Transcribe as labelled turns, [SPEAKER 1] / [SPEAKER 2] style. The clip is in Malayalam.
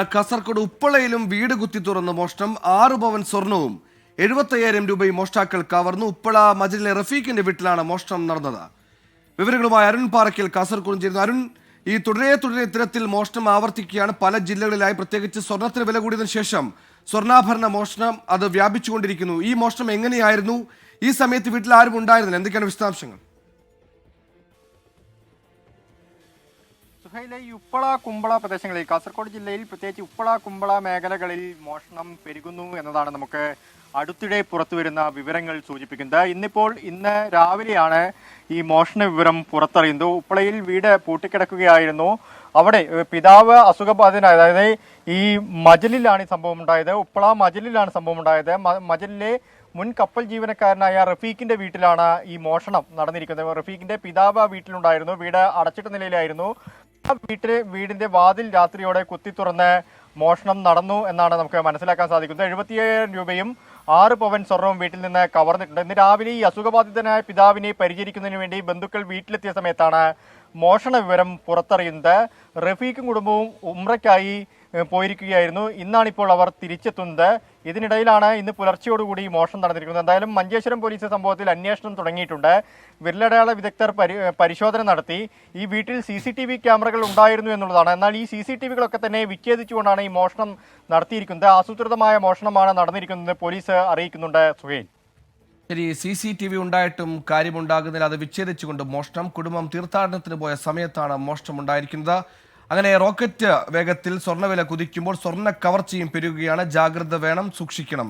[SPEAKER 1] കാസർഗോഡ് ഉപ്പളയിലും വീട് കുത്തി തുറന്ന മോഷണം. ആറു പവൻ സ്വർണവും എഴുപത്തയ്യായിരം രൂപയും മോഷ്ടാക്കൾ കവർന്നു. ഉപ്പള മജിലിലെ റഫീഖിന്റെ വീട്ടിലാണ് മോഷണം നടന്നത്. വിവരങ്ങളുമായി അരുൺ പാറയ്ക്കൽ കാസർഗോഡ് ചേരുന്നു. അരുൺ ഈ തുടരെ തുടരെ ഇത്തരത്തിൽ മോഷണം ആവർത്തിക്കുകയാണ്. പല ജില്ലകളിലായി പ്രത്യേകിച്ച് സ്വർണത്തിന് വില കൂടിയതിനു ശേഷം സ്വർണാഭരണ മോഷണം അത് വ്യാപിച്ചുകൊണ്ടിരിക്കുന്നു. ഈ മോഷണം എങ്ങനെയായിരുന്നു? ഈ സമയത്ത് വീട്ടിൽ ആരും ഉണ്ടായിരുന്നില്ല. എന്തൊക്കെയാണ് വിശദാംശങ്ങൾ?
[SPEAKER 2] സുഹൈലെ ഉപ്പള കുമ്പള പ്രദേശങ്ങളിൽ കാസർഗോഡ് ജില്ലയിൽ പ്രത്യേകിച്ച് ഉപ്പള കുമ്പള മേഖലകളിൽ മോഷണം പെരുകുന്നു എന്നതാണ് നമുക്ക് അടുത്തിടെ പുറത്തു വരുന്ന വിവരങ്ങൾ സൂചിപ്പിക്കുന്നത്. ഇന്നിപ്പോൾ ഇന്ന് രാവിലെയാണ് ഈ മോഷണ വിവരം പുറത്തറിയുന്നത്. ഉപ്പളയിൽ വീട് പൂട്ടിക്കിടക്കുകയായിരുന്നു. അവിടെ പിതാവ് അസുഖബാധിതനായ അതായത് ഈ മജലിലാണ് ഈ സംഭവം ഉണ്ടായത്. ഉപ്പള മജലിലാണ് സംഭവം ഉണ്ടായത്. മജലിലെ മുൻ കപ്പൽ ജീവനക്കാരനായ റഫീഖിന്റെ വീട്ടിലാണ് ഈ മോഷണം നടന്നിരിക്കുന്നത്. റഫീഖിന്റെ പിതാവ് വീട്ടിലുണ്ടായിരുന്നു. വീട് അടച്ചിട്ട നിലയിലായിരുന്നു. വീട്ടിലെ വീടിന്റെ വാതിൽ രാത്രിയോടെ കുത്തി തുറന്ന് മോഷണം നടന്നു എന്നാണ് നമുക്ക് മനസ്സിലാക്കാൻ സാധിക്കുന്നത്. എഴുപത്തിയേഴായിരം രൂപയും ആറ് പവൻ സ്വർണവും വീട്ടിൽ നിന്ന് കവർന്നിട്ടുണ്ട്. ഇന്ന് രാവിലെ ഈ അസുഖബാധിതനായ പിതാവിനെ പരിചരിക്കുന്നതിന് വേണ്ടി ബന്ധുക്കൾ വീട്ടിലെത്തിയ സമയത്താണ് മോഷണ വിവരം പുറത്തറിയുന്നത്. റഫീഖും കുടുംബവും ഉമ്രയ്ക്കായി പോയിരിക്കുകയായിരുന്നു. ഇന്നാണിപ്പോൾ അവർ തിരിച്ചെത്തുന്നത്. ഇതിനിടയിലാണ് ഇന്ന് പുലർച്ചയോടുകൂടി മോഷണം നടന്നിരിക്കുന്നത്. എന്തായാലും മഞ്ചേശ്വരം പോലീസ് സംഭവത്തിൽ അന്വേഷണം തുടങ്ങിയിട്ടുണ്ട്. വിരലടയാള വിദഗ്ധർ പരിശോധന നടത്തി. ഈ വീട്ടിൽ സി സി ടി വി ക്യാമറകൾ ഉണ്ടായിരുന്നു എന്നുള്ളതാണ്. എന്നാൽ ഈ സി സി ടി വികളൊക്കെ തന്നെ വിച്ഛേദിച്ചുകൊണ്ടാണ് ഈ മോഷണം നടത്തിയിരിക്കുന്നത്. ആസൂത്രിതമായ മോഷണമാണ് നടന്നിരിക്കുന്നത് പോലീസ് അറിയിക്കുന്നുണ്ട്. സുഹേൽ.
[SPEAKER 1] ശരി സി സി ടി വി ഉണ്ടായിട്ടും കാര്യമുണ്ടാകുന്നില്ല. അത് വിച്ഛേദിച്ചുകൊണ്ട് മോഷണം കുടുംബം തീർത്ഥാടനത്തിന് പോയ സമയത്താണ് മോഷണം ഉണ്ടായിരിക്കുന്നത്. അങ്ങനെ റോക്കറ്റ് വേഗത്തിൽ സ്വർണവില കുതിക്കുമ്പോൾ സ്വർണ കവർച്ചയും പെരുകുകയാണ്. ജാഗ്രത വേണം സൂക്ഷിക്കണം.